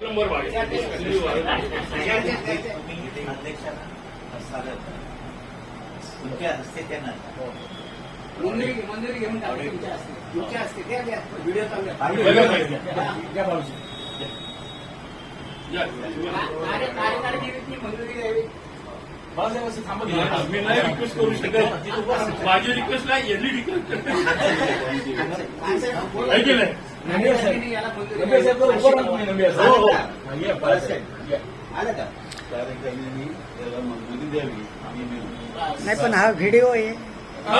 Number. तुमच्या हस्ते त्यांना घेऊन तुमच्या हस्ते व्हिडिओ मी नाही रिक्वेस्ट करू शकत. माझी रिक्वेस्ट नाही यांनी रिक्वेस्ट करते. नाही? मंजुरी द्यावी. हो हो पण हा व्हिडिओ आहे हा,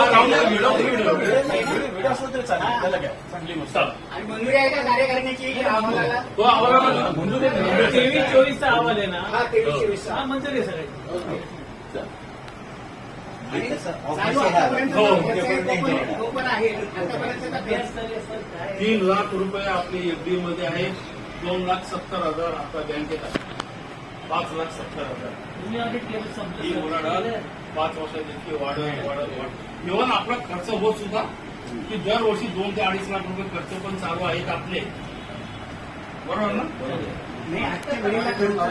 मंजुरी आहे का कार्यकारिणीची? तेवीस चोवीसचा अहवाल आहे ना. हा तेवीस चोवीस हा मंजुरी सगळ्याची. तीन लाख रुपये आपले एफडी मध्ये आहे. दोन लाख सत्तर हजार आता बँकेत आहे. पाच लाख सत्तर हजार. ही उलाढाल पाच वर्षात इतकी वाढत वाढत वाढत इव्हन आपला खर्च होत सुद्धा की दरवर्षी दोन ते अडीच लाख रुपये खर्च पण चालू आहेत आपले. बरोबर ना? नाही आजच्या वेळेला खर्च आज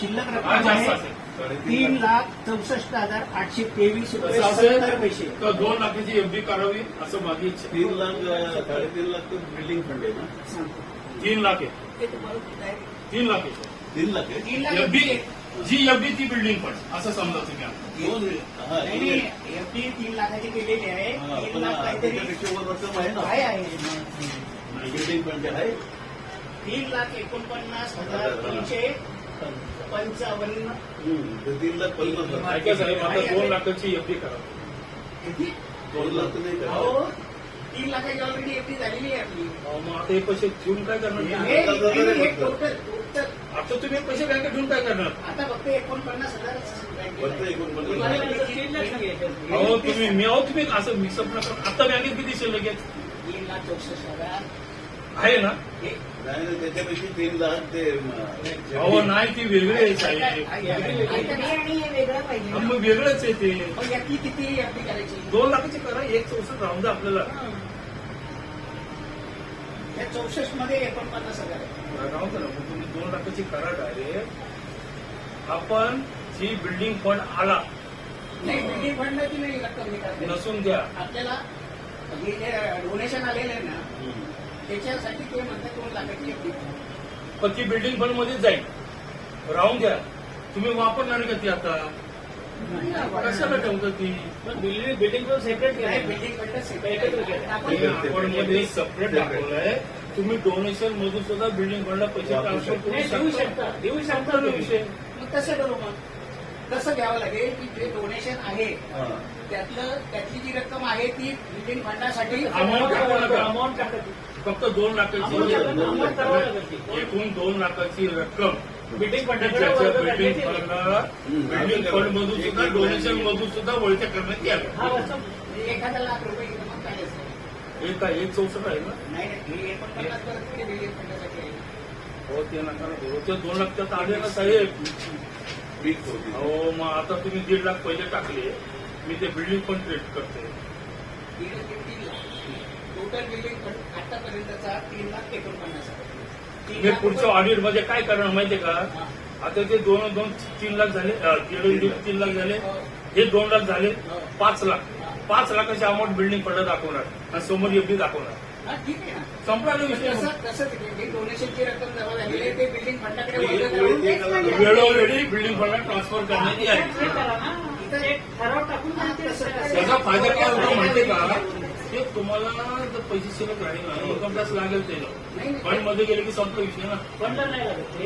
शिल्लक हा रक्कम आहे तीन लाख. चौसष्ट हजार आठशे तेवीस रुपये पैसे. तर दोन लाखाची एफडी करावी असं माझी. तीन लाख साडेतीन लाख तर बिल्डिंग फंड आहे ना? सांगतो. तीन लाख आहे. तीन लाख आहे. तीन लाख आहे? तीन लाख एफडी. जी एफडी ती बिल्डिंग पण असं समजा तुम्ही. दोन हा, एफडी तीन लाखाची केलेली आहे. हा, तीन पण लाख काहीतरी आहे ना? बिल्डिंग फंड आहे तीन लाख एकोणपन्नास हजार तीनशे पंचावन्न. तीन लाख पन्नास दोन लाखाची एफडी करा. किती? दोन लाख नाही तीन लाखाची ऑलरेडी एफडी झालेली आहे आपली. मग आता हे पैसे ठेवून काय करणार? तुम्ही? टोटल टोटल आता तुम्ही पैसे बँकेत ठेवून काय करणार? आता फक्त एकोणपन्नास हजार. तुम्ही मी अहो तुम्ही असं मिक्सअप नका आता बँकेत किती शिल्लक आहेत तीन लाख चौसष्ट हजार. आहे ना? नाही त्याच्यापेक्षा तीन लाख ते अहो नाही ती वेगळी आहे मग वेगळंच आहे ते. किती करायची? दोन लाखाची करा एक चौसष्ट राहून द्या आपल्याला या चौसष्टमध्ये एकोणपन्नास हजार. राहून मग तुम्ही दोन लाखाची करा डायरेक्ट आपण जी बिल्डिंग फंड आला नाही बिल्डिंग फंड निघाली नसून द्या आपल्याला हे जे डोनेशन आलेलं आहे ना त्याच्यासाठी ते म्हणतात पण ती बिल्डिंग फंडमध्ये जाईल. राहून द्या तुम्ही वापरणार का ती आता? कशाला ठेवता ती? पण बिल्डिंग बिल्डिंग तो सेपरेट बिल्डिंग सेपरेट दाखवलंय. तुम्ही डोनेशन मधून सुद्धा बिल्डिंग फंडला पैसे ट्रान्सफर करू शकता. देऊ शकता. विषय मग कसं करू मग? कसं घ्यावं लागेल की जे डोनेशन आहे. त्यातलं त्यातली जी रक्कम आहे ती बिल्डिंग फंडासाठी. अमाऊंट टाकायची फक्त दोन लाखाची. एकूण दोन लाखाची रक्कम. बिल्डिंग बिल्डिंग बिल्डिंग फंड मधून सुद्धा डोनेशन मधून सुद्धा वळत्या करण्यात यावं. म्हणजे एखादा लाख रुपये? एक आहे, एक चौसष्ट आहे ना? नाही नाही हे ते हो नका दोन लाख त्यात आले ना साहेब. वीक होती. हो मग आता तुम्ही दीड लाख पहिले टाकले मी ते बिल्डिंग पण ट्रेड करते. दीड ते तीन लाख. टोटल बिल्डिंग फंड आतापर्यंतचा तीन लाख एकोणपन्नास हजार. मी पुढच्या ऑडिटमध्ये काय करणार माहितीये का? हा. आता ते दोन दोन तीन लाख झाले अ, दीड दीड तीन लाख. झाले. हे. दोन लाख झाले पाच लाख. पाच लाखाची अमाऊंट बिल्डिंग फंड दाखवणार आणि समोर एफडी दाखवणार. हा, संपला डोनेशनची रक्कम जमा झालेली आहे? ते बिल्डिंग फंडाकडे ते- वर्ग ते- करून ते- तेच वेळोवेळी बिल्डिंग फंडला ट्रान्सफर करण्यात हे हा, करा. त्याचा फायदा काय होतो माहितीये का? ते तुम्हाला जर पैसे शिल्लक राहील ना इन्कम टॅक्स लागेल ते नाही, नाही. फंडमध्ये गेले की संपला विषय ना. फंड नाही लागत.